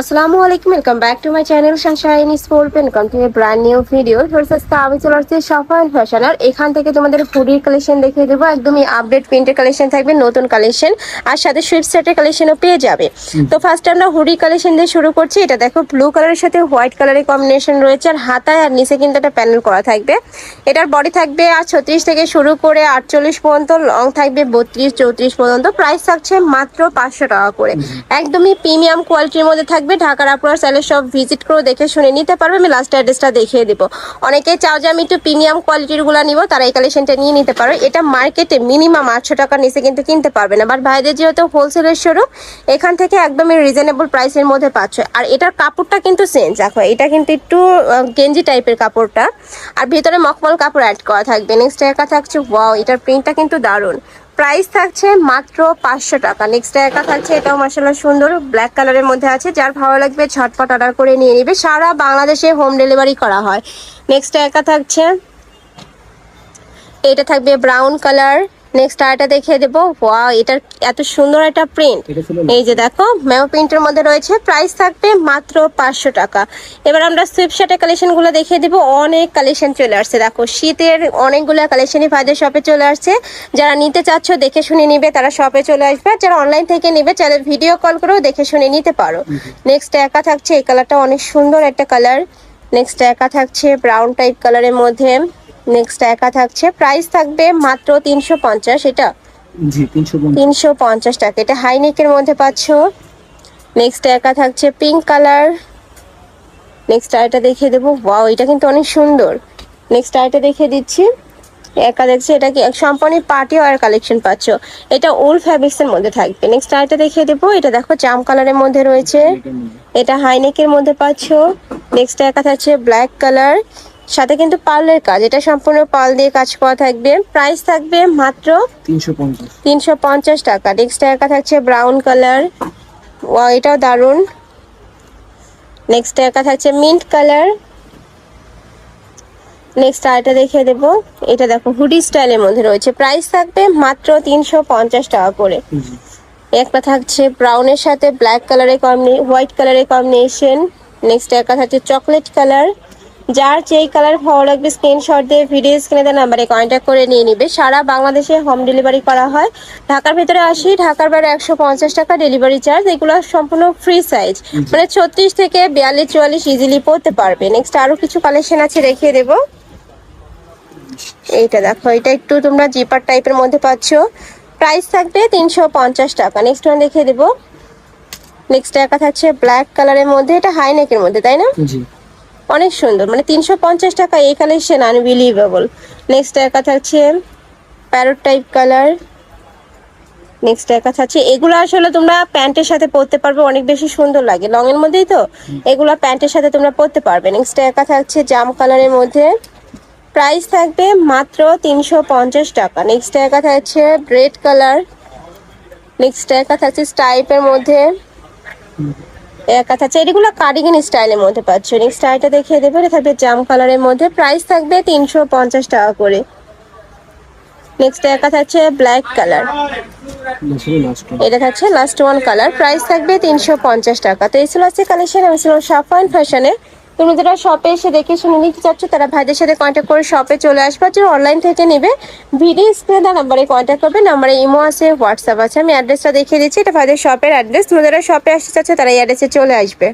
আসসালামু আলাইকুম welcome back to my channel sunshine sport welcome to a brand new video আজকে আমি চলে আসছি সফাইন ফ্যাশন আর এখান থেকে তোমাদের হুডির কালেকশন দেখিয়ে দেবো। একদমই আপডেট প্রিন্টের কালেকশন থাকবে নতুন কালেকশন আর সাথে সুইট সেটের কালেকশনও পেয়ে যাবে। তো ফার্স্ট আমরা হুডি কালেকশন দিয়ে শুরু করছি। এটা দেখো ব্লু কালারের সাথে হোয়াইট কালারের কম্বিনেশন রয়েছে। আর হাতায় আর নিচে কিন্তু একটা প্যানেল করা থাকবে। এটার বডি থাকবে আর ছত্রিশ থেকে শুরু করে আটচল্লিশ পর্যন্ত লং থাকবে বত্রিশ চৌত্রিশ পর্যন্ত। প্রাইস থাকছে মাত্র পাঁচশো টাকা করে। একদমই প্রিমিয়াম কোয়ালিটির মধ্যে থাকবে। ঢাকার আপনারা চাইলে সব ভিজিট করে দেখে শুনে নিতে পারবে আমি লাস্ট অ্যাড্রেসটা দেখিয়ে দেবো। অনেকে চাও যে আমি একটু প্রিমিয়াম কোয়ালিটিরগুলো নিবো, তারা এই কালেকশনটা নিয়ে নিতে পারো। এটা মার্কেটে মিনিমাম আটশো টাকার নিচে কিন্তু কিনতে পারবে না। বাট ভাইদের যেহেতু হোলসেলের শোরুম এখান থেকে একদমই রিজনেবল প্রাইসের মধ্যে পাচ্ছ। আর এটার কাপড়টা কিন্তু চেঞ্জ দেখো, এটা কিন্তু একটু গেঞ্জি টাইপের কাপড়টা। আর ভিতরে মখমল কাপড় অ্যাড করা থাকবে। নেক্সট একা থাকছে ওয়াও এটার প্রিন্টটা কিন্তু দারুণ। প্রাইস থাকছে মাত্র পাঁচশো টাকা। নেক্সট একা থাকছে, এটাও মার্শাল্লাহ সুন্দর ব্ল্যাক কালারের মধ্যে আছে। যার ভালো লাগবে ঝটপট অর্ডার করে নিয়ে নিবে। সারা বাংলাদেশে হোম ডেলিভারি করা হয়। নেক্সট একা থাকছে, এটা থাকবে ব্রাউন কালার নেক্সট আরেকটা দেখিয়ে দেবো। ওয়াও এটার এত সুন্দর একটা প্রিন্ট এই যে দেখো ম্যাও প্রিন্টের মধ্যে রয়েছে। প্রাইস থাকবে মাত্র পাঁচশো টাকা। এবার আমরা সুইপশার্টের কালেকশনগুলো দেখিয়ে দিব। অনেক কালেকশন চলে আসছে। দেখো শীতের অনেকগুলো কালেকশনই ফায়দের শপে চলে আসছে। যারা নিতে চাচ্ছ দেখে শুনে নিবে তারা শপে চলে আসবে। যারা অনলাইন থেকে নিবে চাইলে ভিডিও কল করেও দেখে শুনে নিতে পারো। নেক্সট একা থাকছে এই কালারটা অনেক সুন্দর একটা কালার নেক্সট একা থাকছে ব্রাউন টাইপ কালারের মধ্যে। নেক্সট একা থাকছে। প্রাইস থাকবে মাত্র তিনশো পঞ্চাশ এটা? জি তিনশো পঞ্চাশ। টাকা। এটা হাইনেকের মধ্যে পাচ্ছ। নেক্সট একা থাকছে পিঙ্ক কালার নেক্সট আরেকটা দেখিয়ে দেবো। ওয়াও এটা কিন্তু অনেক সুন্দর। নেক্সট আরেকটা দেখিয়ে দিচ্ছি। একা দেখছি এটা কি সম্পূর্ণ পার্টি ওয়ার কালেকশন পাচ্ছ। এটা ওল ফ্যাব্রিক্স এর মধ্যে থাকবে। নেক্সট আরেকটা দেখিয়ে দেবো। এটা দেখো জাম কালারের মধ্যে রয়েছে। এটা হাইনেকের মধ্যে পাচ্ছ। নেক্সট একা থাকছে ব্ল্যাক কালার সাথে কিন্তু পার্লের কাজ। এটা সম্পূর্ণ পাল দিয়ে কাজ করা থাকবে। প্রাইস থাকবে মাত্র তিনশো পঞ্চাশ। টাকা। নেক্সট একা থাকছে ব্রাউন কালার। ওয়া এটাও দারুণ। নেক্সট একা থাকছে মিন্ট কালার। নেক্সট আরেকটা দেখিয়ে দেবো। এটা দেখো হুডি স্টাইলের মধ্যে রয়েছে। প্রাইস থাকবে মাত্র তিনশো পঞ্চাশ টাকা করে। একটা থাকছে ব্রাউনের সাথে ব্ল্যাক কালারের কম্বিনে হোয়াইট কালারের কম্বিনেশন নেক্সট একটা থাকছে চকলেট কালার যার যেই কালার ভালো লাগবে স্ক্রিনশট দিয়ে ভিডিও স্ক্রিনে দেওয়া নাম্বারে কন্ট্যাক্ট করে নিয়ে নিবে। সারা বাংলাদেশে হোম ডেলিভারি করা হয়। ঢাকার ভিতরে আসি ঢাকার বাইরে একশো পঞ্চাশ টাকা ডেলিভারি চার্জ এগুলো সম্পূর্ণ ফ্রি সাইজ মানে ছত্রিশ থেকে বিয়াল্লিশ চুয়াল্লিশ ইজিলি পড়তে পারবে। নেক্সট আরও কিছু কালেকশন আছে দেখিয়ে দেবো। এইটা দেখো এটা একটু তোমরা জিপার টাইপের মধ্যে পাচ্ছ। প্রাইস থাকবে তিনশো পঞ্চাশ টাকা। নেক্সট ওয়ান দেখিয়ে দেবো। নেক্সট একা থাকছে ব্ল্যাক কালারের মধ্যে। এটা হাই নেকের মধ্যে তাই না? জি। অনেক সুন্দর। মানে তিনশো পঞ্চাশ টাকা এই কালেকশন আনবিলিভেবল নেক্সট একা থাকছে প্যারোট টাইপ কালার নেক্সট একা থাকছে এগুলো আসলে তোমরা প্যান্টের সাথে পরতে পারবে, অনেক বেশি সুন্দর লাগে। লং এর মধ্যেই তো, এগুলো প্যান্টের সাথে তোমরা পরতে পারবে। নেক্সট একা থাকছে জাম কালারের মধ্যে। প্রাইস থাকবে মাত্র তিনশো পঞ্চাশ টাকা। নেক্সট একা থাকছে রেড কালার নেক্সট একা থাকছে স্টাইপের মধ্যে। একা আচ্ছা এগুলো কার্ডিগান স্টাইলের মধ্যে পাচ্ছ। নেক্সট স্টাইলটা দেখিয়ে দেবে এটা থাকবে জাম কালারের মধ্যে। প্রাইস থাকবে তিনশো পঞ্চাশ টাকা করে। নেক্সট একা থাকছে ব্ল্যাক কালার এটা থাকছে লাস্ট ওয়ান কালার প্রাইস থাকবে তিনশো পঞ্চাশ টাকা। তো এই ছিল আছে কালেকশন আমি ছিল সাফান ফ্যাশনে তুমি যারা শপে এসে দেখে শুনে নিতে চাচ্ছ, তারা ভাইদের সাথে কন্ট্যাক্ট করে শপে চলে আসবে। যে অনলাইন থেকে নেবে ভিডিও স্ক্রিনে দেওয়া নাম্বারে কন্ট্যাক্ট করবে। নাম্বারে ইমো আছে হোয়াটসঅ্যাপ আছে। আমি অ্যাড্রেসটা দেখিয়ে দিচ্ছি। এটা ভাইদের শপের অ্যাড্রেস তুমি যারা শপে আসতে চাচ্ছ, তারা এই অ্যাড্রেসে চলে আসবে।